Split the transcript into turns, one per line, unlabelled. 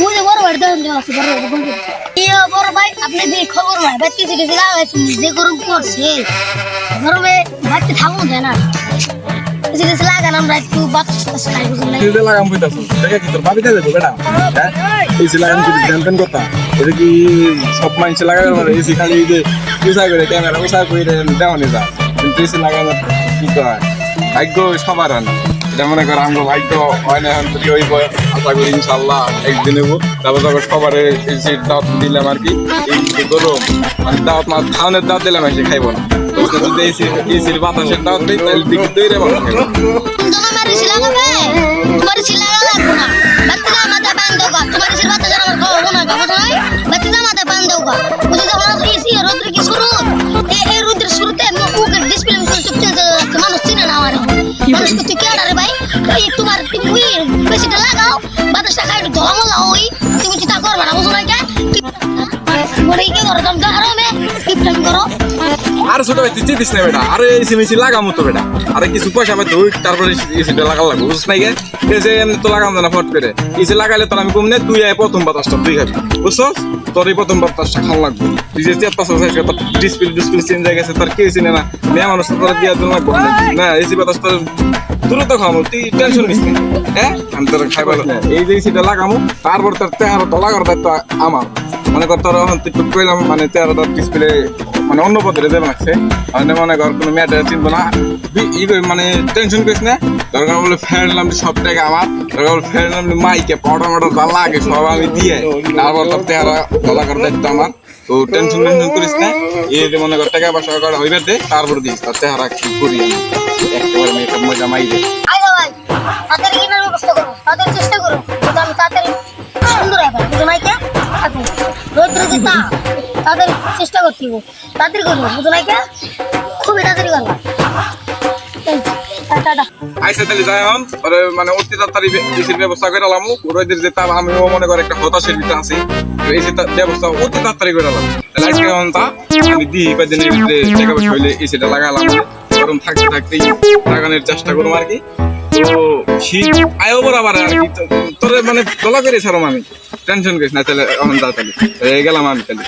মুঝে বড় বাড়ি দেন দেওয়া আছে বড় বাড়ি বন্ধু ইয়ে বড় ভাই আপনি যে খবর ভাই বাড়িতে যে গেছে লাগাইছেন যে গরম করছে। গরমে বাড়িতে থাকুন যায় না। যে গেছে লাগান আমরা একটু বাতাস খাই বুঝুন না
এসি লাগাম কইতাছো দেখে কি তোর ভাবিতে দেবো বেটা। হ্যাঁ? এসি লাগাম কি টেনশন কথা এটা কি সব মানুষ লাগাবে মানে এসি খালি যে উষা করে ক্যামেরা উষা করে দেওয়ানি যা। কিন্তু এসি লাগানো কি কয়? ভাগ্য সবার হয় না এটা মনে আমরা ভাই তো হয় না এখন যদি হইব, আশা করি ইনশাল্লাহ একদিন হইব। তারপর তারপর সবার দাওয়াত দিলাম আর কি, এই গরু মানে দাওয়াত না খাওয়ানোর দাওয়াত দিলাম এসে খাইব। না যদি বাতাসের দাওয়াত দিই, তাহলে দিকে দৈরে ভালো খাইব।
তুমি বেশিটা লাগাও বাতাসটা খাই একটু ধমলা ওই তুমি চিন্তা করবে না বুঝো নাই কে বড় কি করো তুমি দেখো মে টিপটাপ করো
আর ছোট ভাই, তুই চিতিস না বেটা? আরে এসি মেসি লাগামো তো বেটা। আরে কিছু পয়সা পাই তুই তারপরে এসিটা লাগাল লাগবে, বুঝছ নাই গে? এসে এমনি তো লাগাম না ফট করে। এসি লাগাইলে তোর আমি কম নে, তুই আয় প্রথম বাতাসটা, তুই খাবি বুঝছস তোর এই প্রথম বাতাসটা খাওয়া লাগবে। তুই যে চেষ্টা করছিস তোর ডিসপ্লে ডিসপ্লে চেঞ্জ হয়ে গেছে, তোর কে চিনে না। মেয়ে মানুষ তো তোর দিয়া লাগবে। না এসি বাতাস তোর দ্রুত খামো তুই টেনশন নিস না। হ্যাঁ? আমি তোর খাইবার এই যে এসিটা লাগামো, তারপর তোর তেহারোটা লাগার দায়িত্ব আমার। মনে কর তোর এখন তুই টুক কইলাম মানে তেরোটা ডিসপ্লে মানে অন্য পদ্ধতি দেবে লাগছে। মানে মনে কর কোনো ম্যাটার চিনবো না। ই মানে টেনশন করিস না। দরকার বলে ফের নাম সব টাকা আমার। দরকার বলে ফের নাম মাইকে পাউডার মাউডার যা লাগে সব আমি দিয়ে তারপর তোর তেহারা গলা করার দায়িত্ব আমার। তো টেনশন টেনশন করিস না। এই মনে কর টাকা পয়সা করা হইবে দে, তারপর দিস। তার চেহারা করি আমি? একেবারে মেকআপ মজা মাইবে
আইগো ভাই তাদের কেনার ব্যবস্থা করো তাদের চেষ্টা করো। কিন্তু আমি তাড়াতাড়ি সুন্দর এখন বুঝো নাই কে রৌদ্র যেতা তাদের চেষ্টা করতে হবে। তাদের করব বুঝো নাই খুবই তাড়াতাড়ি করব। এই,
তাহলে যাই হন ওরে মানে অতি তাড়াতাড়ি এসির ব্যবস্থা করে আলাম ওদের যে তার আমিও মনে করে একটা হতাশের ভিতরে আছি। এসি ব্যবস্থা অতি তাড়াতাড়ি করে আলাম তাহলে আজকে হন তা আমি দিই কয়েকদিনের ভিতরে টাকা পয়সা হইলে এসিটা লাগালাম গরম থাকতে থাকতেই লাগানোর চেষ্টা করব আর কি। তো শীত আয়ো বরাবর আর কি। তোর মানে দলা করে ছাড়ম আমি। টেনশন করিস না, তাহলে এখন তাহলে। গেলাম আমি তাহলে।